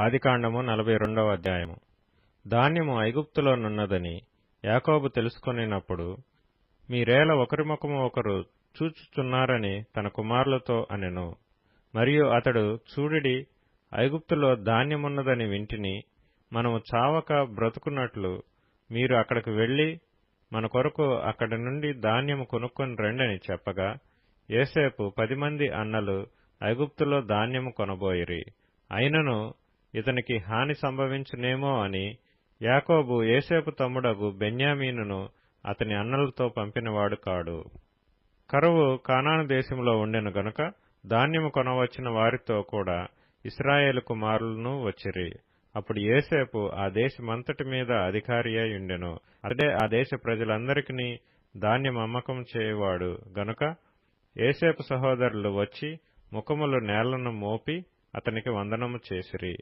ఆదికాండము నలభై రెండవ అధ్యాయము. ధాన్యము ఐగుప్తులోనున్నదని యాకోబు తెలుసుకొనినప్పుడు మీరేల ఒకరి ముఖము ఒకరు చూచుచున్నారని తన కుమారులతో అనెను. మరియు అతడు చూడిడి ఐగుప్తులో ధాన్యమున్నదని వింటిని. మనము చావక బ్రతుకున్నట్లు మీరు అక్కడికి వెళ్ళి మన కొరకు అక్కడి నుండి ధాన్యము కొనుక్కొని రండని చెప్పగా ఏసేపు పది మంది అన్నలు ఐగుప్తులో ధాన్యము కొనబోయిరి. అయినను ఇతనికి హాని సంభవించునేమో అని యాకోబు ఏసేపు తమ్ముడగు బెన్యామీనును అతని అన్నలతో పంపినవాడు కాడు. కరువు కానాను దేశంలో ఉండెను గనుక ధాన్యము కొనవచ్చిన వారితో కూడా ఇస్రాయేలు కుమారులను వచ్చిరి. అప్పుడు ఏసేపు ఆ దేశమంతటి మీద అధికారి అయి ఉండెను. అదే ఆ దేశ ప్రజలందరికీ ధాన్యం అమ్మకం చేయవాడు గనుక ఏసేపు సహోదరులు వచ్చి ముఖములు నేలను మోపి అతనికి వందనము చేసిరి.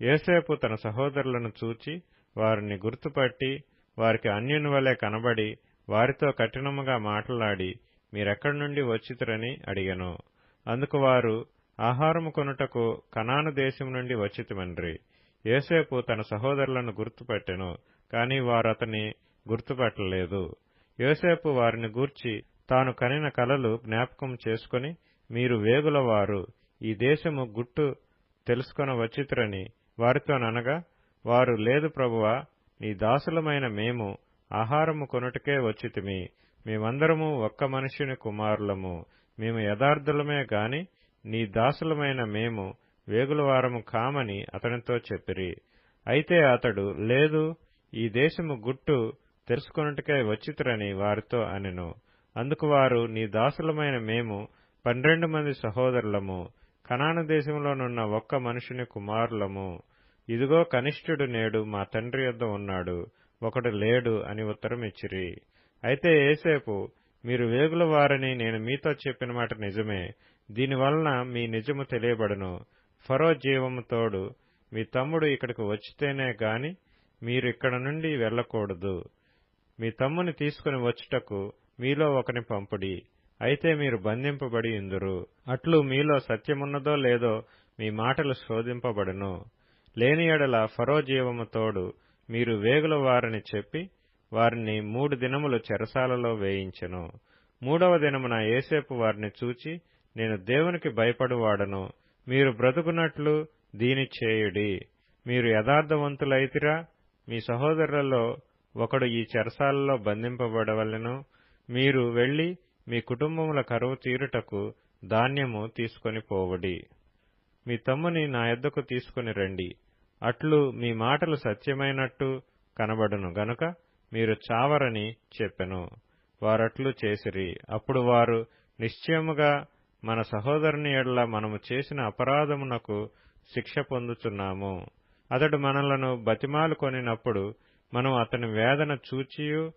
ఏసేపు తన సహోదరులను చూచి వారిని గుర్తుపట్టి వారికి అన్యుని వలె కనబడి వారితో కఠినముగా మాట్లాడి మీరెక్కడి నుండి వచ్చితురని అడిగను. అందుకు వారు ఆహారము కొనుటకు కనాను దేశం నుండి వచ్చితిమండ్రి ఏసేపు తన సహోదరులను గుర్తుపట్టెను కాని అతని గుర్తుపట్టలేదు. యోసేపు వారిని గూర్చి తాను కనిన కలలు జ్ఞాపకం చేసుకుని మీరు వేగులవారు ఈ దేశము గుట్టు తెలుసుకొని వచ్చితురని వారితోననగా వారు లేదు ప్రభువా నీ దాసులమైన మేము ఆహారము కొనుటకే వచ్చితిమి. మేమందరము ఒక్క మనుషుని కుమారులము. మేము యథార్థులమే గాని నీ దాసులమైన మేము వేగులవారము కామని అతనితో చెప్పిరి. అయితే అతడు లేదు ఈ దేశము గుట్టు తెలుసుకొనుటకే వచ్చితురని వారితో అనెను. అందుకు వారు నీ దాసులమైన మేము పన్నెండు మంది సహోదరులము. కనాను దేశంలోనున్న ఒక్క మనుషుని కుమారులము. ఇదిగో కనిష్ఠుడు నేడు మా తండ్రి యొద్ద ఉన్నాడు. ఒకడు లేడు అని ఉత్తరం ఇచ్చిరి. అయితే ఏసేపు మీరు వేగుల వారని నేను మీతో చెప్పిన మాట నిజమే. దీనివలన మీ నిజము తెలియబడును. ఫరో జీవము తోడు మీ తమ్ముడు ఇక్కడికి వచ్చితేనే గాని మీరు ఇక్కడ నుండి వెళ్ళకూడదు. మీ తమ్ముని తీసుకుని వచ్చుటకు మీలో ఒకని పంపుడి. అయితే మీరు బంధింపబడి ఇందురు. అట్లు మీలో సత్యమున్నదో లేదో మీ మాటలు శోధింపబడును. లేని ఎడల ఫరో జీవము తోడు మీరు వేగుల వారని చెప్పి వారిని మూడు దినములు చెరసాలలో వేయించెను. మూడవ దినమున ఏసేపు వారిని చూచి నేను దేవునికి భయపడువాడను. మీరు బ్రతుకున్నట్లు దీని చేయుడి. మీరు యథార్థవంతులైతిరా. మీ సహోదరులలో ఒకడు ఈ చెరసాలలో బంధింపబడవలెను. మీరు వెళ్ళి మీ కుటుంబముల కరువు తీరుటకు ధాన్యము తీసుకొని పోవడి. మీ తమ్ముని నా యొద్దకు తీసుకుని రండి. అట్లు మీ మాటలు సత్యమైనట్టు కనబడును గనుక మీరు చావరని చెప్పెను. వారట్లు చేసిరి. అప్పుడు వారు నిశ్చయముగా మన సహోదరుని ఎడల మనము చేసిన అపరాధమునకు శిక్ష పొందుచున్నాము. అతడు మనలను బతిమాలు కొనినప్పుడు మనం అతని వేదన చూచియు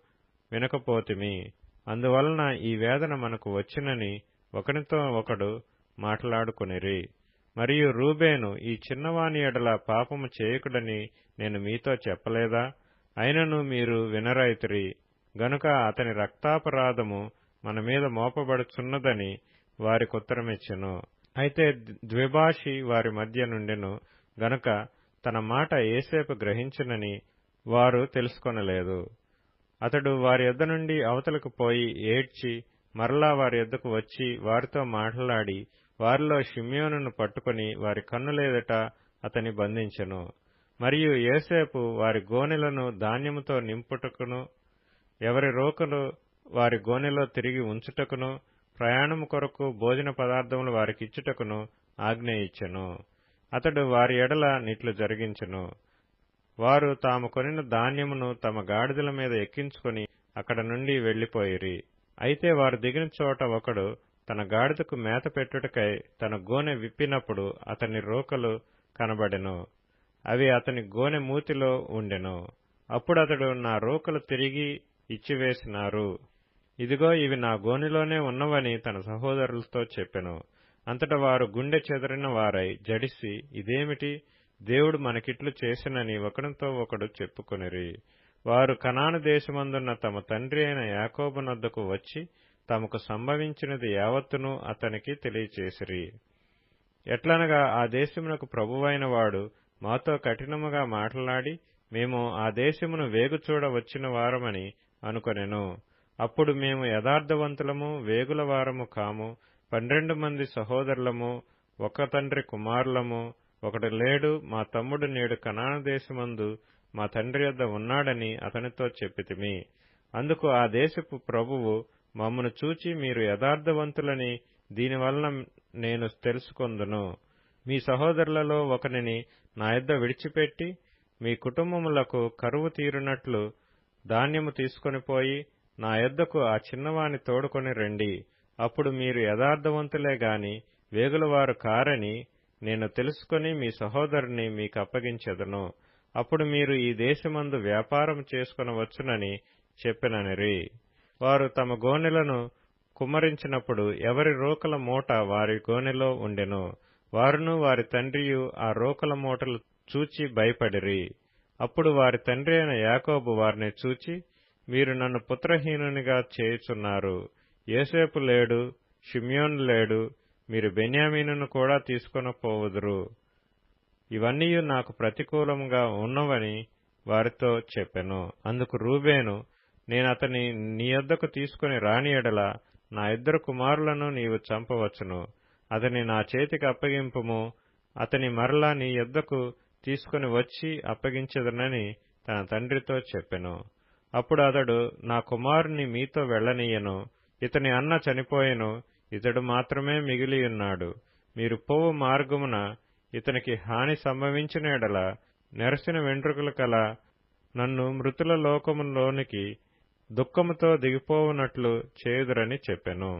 వినకపోతిమి. అందువలన ఈ వేదన మనకు వచ్చినని ఒకనితో ఒకడు మాట్లాడుకునిరి. మరియు రూబేను ఈ చిన్నవాని ఎడల పాపము చేయకుడని నేను మీతో చెప్పలేదా? అయినను మీరు వినరైతిరి గనుక అతని రక్తాపరాధము మన మీద మోపబడుచున్నదని వారికుత్తరమిచ్చెను. అయితే ద్విభాషి వారి మధ్య నుండెను గనుక తన మాట ఏసేపు గ్రహించనని వారు తెలుసుకొనలేదు. అతడు వారి యొద్ద నుండి అవతలకు పోయి ఏడ్చి మరలా వారి యొద్దకు వచ్చి వారితో మాట్లాడి వారిలో షిమ్యోనును పట్టుకుని వారి కన్నులేదట అతని బంధించెను. మరియు ఏసేపు వారి గోనెలను ధాన్యముతో నింపుటకును ఎవరి రోకలు వారి గోనెలో తిరిగి ఉంచుటకును ప్రయాణము కొరకు భోజన పదార్థములు వారికిచ్చుటకును ఆజ్ఞ ఇచ్చెను అతడు వారి ఎడల నిట్లు జరిగించెను. వారు తాము కొనిన ధాన్యమును తమ గాడిదల మీద ఎక్కించుకొని అక్కడ నుండి వెళ్ళిపోయిరి అయితే వారు దిగిన చోట ఒకడు తన గాడిదకు మేత పెట్టుటకై తన గోనె విప్పినప్పుడు అతని రోకలు కనబడెను. అవి అతని గోనె మూతిలో ఉండెను. అప్పుడు అతడు నా రోకలు తిరిగి ఇచ్చివేసినారు. ఇదిగో ఇవి నా గోనెలోనే ఉన్నవని తన సహోదరులతో చెప్పెను. అంతట వారు గుండె చెదరిన వారై జడిసి ఇదేమిటి? దేవుడు మనకిట్లు చేసినని ఒకరితో ఒకడు చెప్పుకొనిరి. వారు కనాను దేశమందున్న తమ తండ్రి అయిన యాకోబునొద్దకు వచ్చి తమకు సంభవించినది యావత్తును అతనికి తెలియచేసిరి. ఎట్లనగా ఆ దేశమునకు ప్రభువైన వాడు మాతో కఠినముగా మాట్లాడి మేము ఆ దేశమును వేగుచూడ వచ్చిన వారమని అనుకొనెను. అప్పుడు మేము యథార్థవంతులము వేగుల వారము కాము. పన్నెండు మంది సహోదరులము ఒక తండ్రి కుమారులము ఒకడు లేడు మా తమ్ముడు నేడు కనాన దేశమందు మా తండ్రి యొద్ద ఉన్నాడని అతనితో చెప్పితిమి. అందుకు ఆ దేశపు ప్రభువు మమ్మను చూచి మీరు యథార్థవంతులని దీనివలన నేను తెలుసుకొందును. మీ సహోదరులలో ఒకనిని నా యొద్ద విడిచిపెట్టి మీ కుటుంబములకు కరువు తీరునట్లు ధాన్యము తీసుకొని పోయి నా యొద్దకు ఆ చిన్నవాని తోడుకొని రండి. అప్పుడు మీరు యథార్థవంతులే గాని వేగులవారు కారని నేను తెలుసుకొని మీ సహోదరుని మీకు అప్పగించెదను. అప్పుడు మీరు ఈ దేశమందు వ్యాపారం చేసుకునవచ్చునని చెప్పిననిరి. వారు తమ గోనెలను కుమ్మరించినప్పుడు ఎవరి రోకల మూట వారి గోనెలో ఉండెను. వారును వారి తండ్రియు ఆ రోకల మూటలు చూచి భయపడిరి. అప్పుడు వారి తండ్రి అయిన యాకోబు వారిని చూచి మీరు నన్ను పుత్రహీనునిగా చేయుచున్నారు. ఏసేపు లేడు షిమ్యోన్ లేడు మీరు బెన్యామీనును కూడా తీసుకొనకపోవుదురు ఇవన్నీ నాకు ప్రతికూలముగా ఉన్నవని వారితో చెప్పెను. అందుకు రూబేను నేను అతని నీ యొద్దకు తీసుకుని రాని ఎడల నా ఇద్దరు కుమారులను నీవు చంపవచ్చును. అతని నా చేతికి అప్పగింపుము. అతని మరలా నీ యొద్దకు తీసుకుని వచ్చి అప్పగించదనని తన తండ్రితో చెప్పెను. అప్పుడు అతడు నా కుమారుని మీతో వెళ్ళనీయను ఇతని అన్న చనిపోయెను. ఇతడు మాత్రమే మిగిలి ఉన్నాడు. మీరు పోవు మార్గమున ఇతనికి హాని సంభవించిన ఎడల నెరసిన వెంట్రుకలు కల నన్ను మృతుల లోకములోనికి దుఃఖముతో దిగిపోవునట్లు చేయుదురని చెప్పెను.